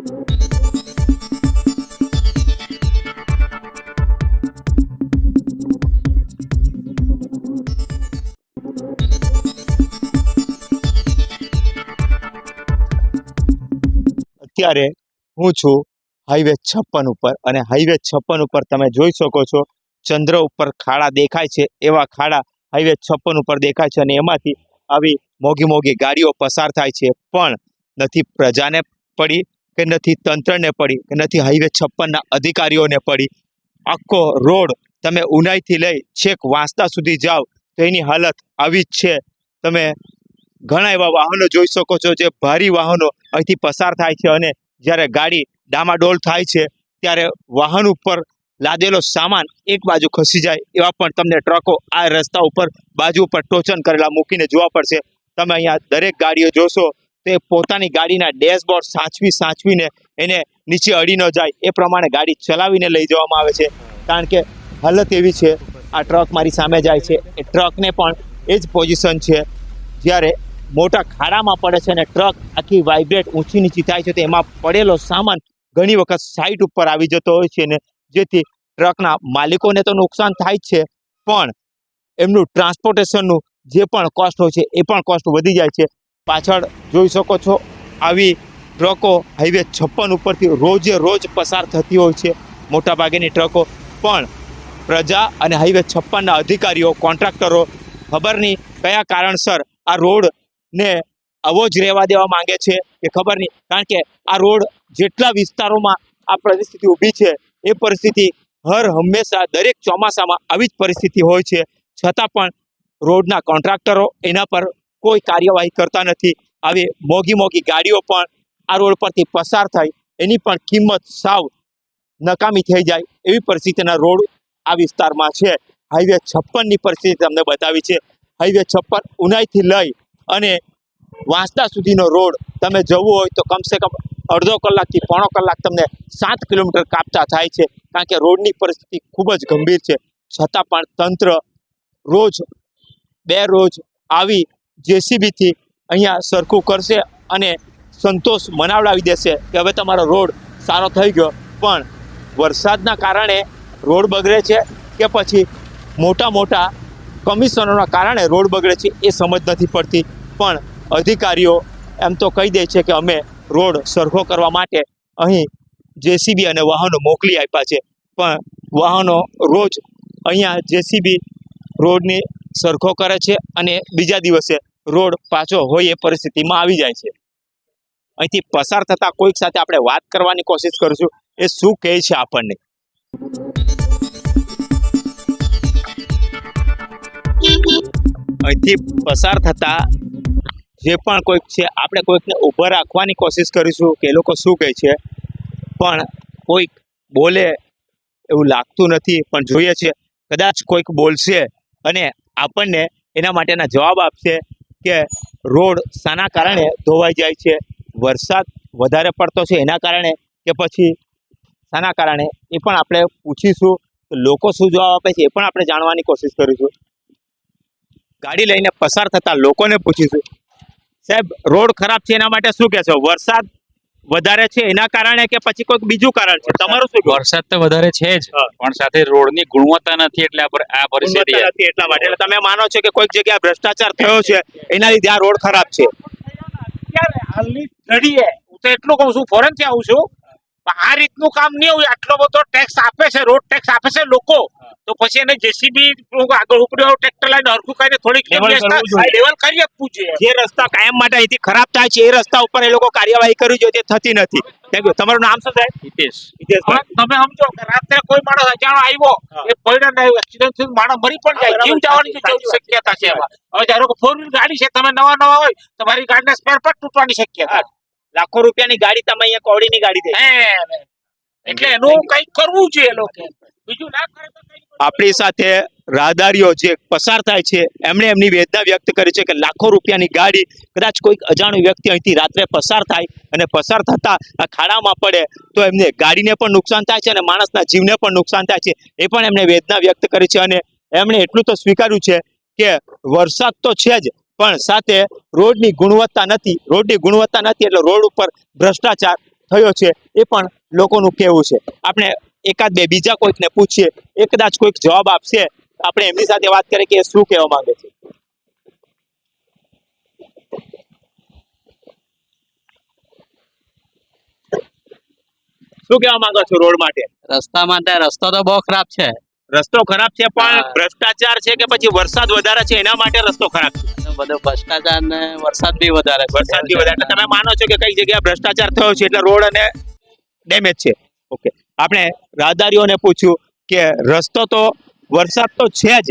અત્યારે હું છું હાઈવે છપ્પન ઉપર અને હાઈવે છપ્પન ઉપર તમે જોઈ શકો છો, ચંદ્ર ઉપર ખાડા દેખાય છે, એવા ખાડા હાઈવે છપ્પન ઉપર દેખાય છે અને એમાંથી આવી મોઘી મોઘી ગાડીઓ પસાર થાય છે, પણ નથી પ્રજાને પડી. કે નથી તંત્રને પડી, કે નથી હાઈવે છપ્પનના અધિકારીઓને પડી. આખો રોડ તમે ઉનાઈથી લઈ છેક વાંસદા સુધી જાઓ તો એની હાલત આવી જ છે. તમે ઘણા એવા વાહનો જોઈ શકો છો જે ભારી વાહનો અહીંથી પસાર થાય છે અને જ્યારે ગાડી ડામાડોલ થાય છે ત્યારે વાહન ઉપર લાદેલો સામાન એક બાજુ ખસી જાય એવા પણ તમને ટ્રકો આ રસ્તા ઉપર બાજુ ઉપર ટોચન કરેલા મૂકીને જોવા પડશે. તમે અહીંયા દરેક ગાડીઓ જોશો તે પોતાની ગાડીના ડેશબોર્ડ સાચવી સાચવીને એને નીચે અડી ન જાય. એ પ્રમાણે ગાડી ચલાવીને લઈ જવામાં આવે છે. કારણ કે હાલત એવી છે, આ ટ્રક મારી સામે જાય છે. એ ટ્રકને પણ એ જ પોઝિશન છે. જ્યારે મોટા ખાડામાં પડે છે અને ટ્રક આખી વાઇબ્રેટ ઊંચી નીચી થાય છે, તો એમાં પડેલો સામાન ઘણી વખત સાઇટ ઉપર આવી જતો હોય છે ને જેથી ટ્રકના માલિકોને તો નુકસાન થાય જ છે, પણ એમનું ટ્રાન્સપોર્ટેશનનું જે પણ કોસ્ટ હોય છે, એ પણ કોસ્ટ વધી જાય છે. પાછળ જોઈ શકો છો આવી ટ્રકો હાઈવે છપ્પન ઉપરથી રોજે રોજ પસાર થતી હોય છે. મોટાભાગેની ટ્રકો પણ પ્રજા અને હાઈવે છપ્પનના અધિકારીઓ, કોન્ટ્રાક્ટરો ખબર નહીં કયા કારણસર આ રોડને આવો જ રહેવા દેવા માંગે છે કે ખબર નહીં. કારણ કે આ રોડ જેટલા વિસ્તારોમાં આ પરિસ્થિતિ ઊભી છે, એ પરિસ્થિતિ હર હંમેશા દરેક ચોમાસામાં આવી જ પરિસ્થિતિ હોય છે. છતાં પણ રોડના કોન્ટ્રાક્ટરો એના પર કોઈ કાર્યવાહી કરતા નથી. આવી મોંઘી મોંઘી ગાડીઓ પણ આ રોડ પરથી પસાર થાય. એની પણ કિંમત સાવ નકામી થઈ જાય એવી પરિસ્થિતિના રોડ આ વિસ્તારમાં છે. હાઈવે છપ્પનની પરિસ્થિતિ તમને બતાવી છે. હાઈવે છપ્પન ઉનાઈથી લઈ અને વાંસદા સુધીનો રોડ તમે જવું હોય તો કમસે કમ અડધો કલાકથી પોણો કલાક તમને સાત કિલોમીટર કાપતા થાય છે. કારણ કે રોડની પરિસ્થિતિ ખૂબ જ ગંભીર છે. છતાં પણ તંત્ર રોજ, બે રોજ આવી જેસીબીથી અહીંયા સરખું કરશે અને સંતોષ મનાવડાવી દેશે કે હવે તમારો રોડ સારો થઈ ગયો. પણ વરસાદના કારણે રોડ બગડે છે કે પછી મોટા મોટા કમિશનોના કારણે રોડ બગડે છે એ સમજ નથી પડતી. પણ અધિકારીઓ એમ તો કહી દે છે કે અમે રોડ સરખો કરવા માટે અહીં જેસીબી અને વાહનો મોકલી આપ્યા છે. પણ વાહનો રોજ અહીંયા જેસીબી રોડની સરખો કરે છે અને બીજા દિવસે રોડ પાછો હોય એ પરિસ્થિતિમાં આવી જાય છે. અહીંથી પસાર થતા કોઈક સાથે આપણે વાત કરવાની કોશિશ કરીશું. એ શું કહે છે આપણને? અહીંથી પસાર થતા જે પણ કોઈક છે, આપણે કોઈકને ઊભા રાખવાની કોશિશ કરીશું કે એ લોકો શું કહે છે. પણ કોઈક બોલે એવું લાગતું નથી, પણ જોઈએ છે. કદાચ કોઈક બોલશે અને આપણને એના માટેના જવાબ આપશે. કે રોડ શાના કારણે ધોવાઈ જાય છે, વરસાદ વધારે પડતો છે એના કારણે કે પછી શાના કારણે એ પણ આપણે પૂછીશું લોકો શું જવાબ આપે છે એ પણ આપણે જાણવાની કોશિશ કરીશું. ગાડી લઈને પસાર થતા લોકોને પૂછીશું. સાહેબ, રોડ ખરાબ છે એના માટે શું કહેશો? વરસાદ વધારે છે એના કારણે કે પછી કોઈક બીજું કારણ છે? તમારું શું વરસાદ તો વધારે છે જ. પણ સાથે રોડની ગુણવત્તા નથી એટલે આ પરિસ્થિતિ નથી એટલા માટે. એટલે તમે માનો છો કે કોઈક જગ્યાએ ભ્રષ્ટાચાર થયો છે એના લીધે આ રોડ ખરાબ છે? અત્યારે હાલની ઘડીએ હું તો એટલું કહું છું ફોરેનથી આવું છું આ રીતનું કામ નહીં હોય. આટલો બધો ટેક્સ આપે છે રોડ ટેક્સ આપે છે લોકો. તો પછી એને જેસીબી આગળ ઉપડ્યો ટ્રેક્ટર લઈને હરખું કરીને થોડીક. લેવલ કરી આપવું જોઈએ. જે રસ્તા કાયમ માટે અહીંથી ખરાબ થાય છે એ રસ્તા ઉપર એ લોકો કાર્યવાહી કરવી જોઈએ તે થતી નથી. થેન્ક યુ તમારું નામ શું સાહેબ? હિતેશ. તમે સમજો કે રાત્રે કોઈ માણસ અજાણો આવ્યો. એ પડ્યા ને એક્સિડન્ટ થયું માણસ મરી પણ જાય. જીવ જવાની. શક્યતા છે એમાં. હવે ધારો કે ફોર વ્હીલ ગાડી છે તમે નવા નવા હોય તમારી ગાડીના સ્પેર પાર્ટ તૂટવાની શક્યતા. લાખો રૂપિયાની ગાડી તમે અહીંયા કોડીની ગાડી થઈ એટલે એનું કંઈક કરવું જોઈએ લોકો. બીજું ના કરે તો આપણી સાથે રાહદારીઓ જે પસાર થાય છે એમણે એમની વેદના વ્યક્ત કરી છે કે લાખો રૂપિયાની ગાડી કદાચ કોઈક અજાણ્યો વ્યક્તિ અહીંથી રાત્રે પસાર થાય અને પસાર થતા ખાડામાં પડે તો એમને ગાડીને પણ નુકસાન થાય છે અને માણસના જીવને પણ નુકસાન થાય છે. એ પણ એમણે વેદના વ્યક્ત કરી છે અને એમણે એટલું તો સ્વીકાર્યું છે કે વરસાદ તો છે જ પણ સાથે રોડની ગુણવત્તા નથી. રોડની ગુણવત્તા નથી એટલે રોડ ઉપર ભ્રષ્ટાચાર થયો છે એ પણ લોકોનું કહેવું છે. આપણે એકાદ બે બીજા કોઈકને પૂછીએ એ કદાચ કોઈક જવાબ આપશે આપણે એમની સાથે વાત કરીએ કે શું કહેવા માંગે છે. શું કહેવા માંગો છો રોડ માટે? રસ્તા માટે રસ્તો તો બહુ ખરાબ છે. રસ્તો ખરાબ છે પણ ભ્રષ્ટાચાર છે કે પછી વરસાદ વધારે છે એના માટે રસ્તો ખરાબ છે? બધો ભ્રષ્ટાચાર ને વરસાદ બી વધારે વરસાદ બી વધારે. તમે માનો છો કે કઈ જગ્યાએ ભ્રષ્ટાચાર થયો છે એટલે રોડ અને ડેમેજ છે? ઓકે આપણે રાહદારીઓને પૂછ્યું કે રસ્તો તો, વરસાદ તો છે જ,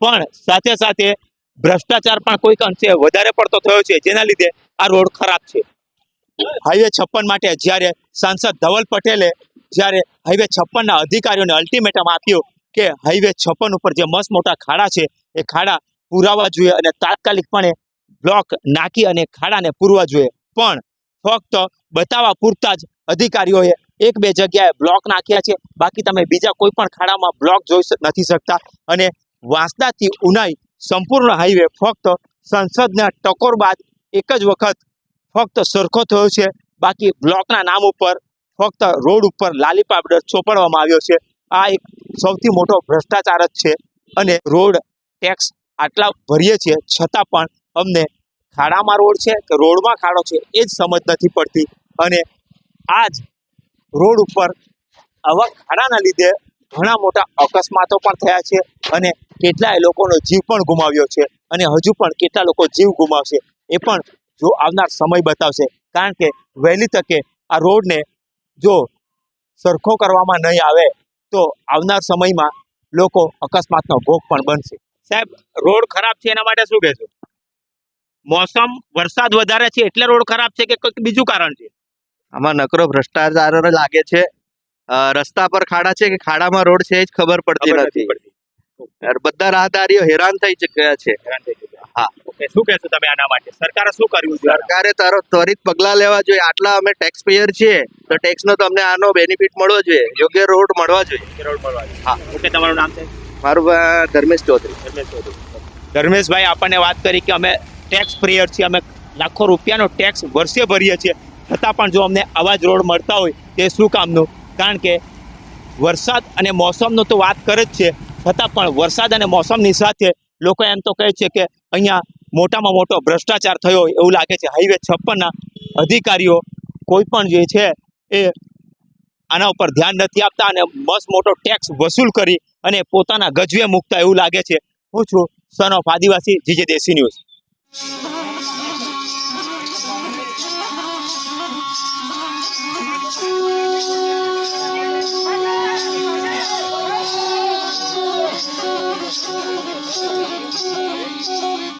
પણ સાથે સાથે ભ્રષ્ટાચાર પણ કોઈક અંશે વધારે પડતો થયો છે. જેના લીધે આ રોડ ખરાબ છે. હાઈવે છપ્પન માટે જ્યારે સાંસદ ધવલ પટેલે જ્યારે હાઈવે છપ્પનના અધિકારીઓને અલ્ટિમેટમ આપ્યું કે હાઈવે છપ્પન ઉપર જે મસ્ત મોટા ખાડા છે, એ ખાડા પુરાવા જોઈએ અને તાત્કાલિકપણે બ્લોક નાખી અને ખાડાને પૂરવા જોઈએ. પણ ફક્ત બતાવવા પૂરતા જ અધિકારીઓએ એક બે જગ્યાએ બ્લોક નાખ્યા છે. બાકી તમે બીજા કોઈ પણ ખાડામાં બ્લોક જોઈ નથી શકતા. અને વાંસદાથી ઉનાઈ સંપૂર્ણ હાઈવે ફક્ત સંસદના ટકોર બાદ એક જ વખત ફક્ત સરખો થયો છે. બાકી બ્લોકના નામ ઉપર ફક્ત રોડ ઉપર લાલી પાવડર ચોપડવામાં આવ્યો છે. આ એક સૌથી મોટો ભ્રષ્ટાચાર જ છે. અને રોડ ટેક્સ આટલા ભરીએ છીએ, છતાં પણ અમને ખાડામાં રોડ છે કે રોડમાં ખાડો છે એ જ સમજ નથી પડતી. અને આ જ રોડ ઉપર આવા ખાડાના લીધે ઘણા મોટા અકસ્માતો પણ થયા છે અને કેટલાય લોકોનો જીવ પણ ગુમાવ્યો છે અને હજુ પણ કેટલા લોકો જીવ ગુમાવશે એ પણ જો આવનાર સમય બતાવશે. કારણ કે વહેલી તકે આ રોડને જો સરખો કરવામાં નહીં આવે તો આવનાર સમયમાં લોકો અકસ્માતનો ભોગ પણ બનશે. સાહેબ રોડ ખરાબ છે એના માટે શું કહેશો? મોસમ વરસાદ વધારે છે એટલે રોડ ખરાબ છે કે કંઈક બીજું કારણ છે? આમાં નકરો ભ્રષ્ટાચાર લાગે છે. રસ્તા પર ખાડા છે કે ખાડામાં રોડ છે એ જ ખબર પડતી નથી બધા રાહદારીઓ હેરાન થઈ ચુક્યા છે. હા. શું કહેશો તમે આના માટે? સરકારે શું કર્યું છે? સરકારે તરત ત્વરિત પગલા લેવા જોઈએ. આટલા અમે ટેક્સ પેયર છીએ તો ટેક્સ નો તમને આનો બેનિફિટ મળવો જોઈએ. યોગ્ય રોડ મળવા જોઈએ. રોડ મળવા હા. ઓકે તમારું નામ છે? મારું ધર્મેશ ચૌધરી. ધર્મેશ ચૌધરી. ધર્મેશભાઈ, આપણને વાત કરી કે અમે ટેક્સ પ્રેયર છીએ, અમે લાખો રૂપિયાનો ટેક્સ વર્ષે ભરીએ છીએ. છતાં પણ જો અમને આવા જ રોડ મળતા હોય, તે શું કામનું? કારણ કે વરસાદ અને મોસમનો તો વાત કરે જ છે. છતાં પણ વરસાદ અને મોસમની સાથે લોકો એમ તો કહે છે કે અહીંયા મોટામાં મોટો ભ્રષ્ટાચાર થયો એવું લાગે છે. હાઈવે છપ્પનના અધિકારીઓ કોઈ પણ જે છે, એ આના ઉપર ધ્યાન નથી આપતા અને મસ્ત મોટો ટેક્સ વસૂલ કરી અને પોતાના ગજવે મૂકતા એવું લાગે છે. હું છું son of Adivasi, GJ Desi news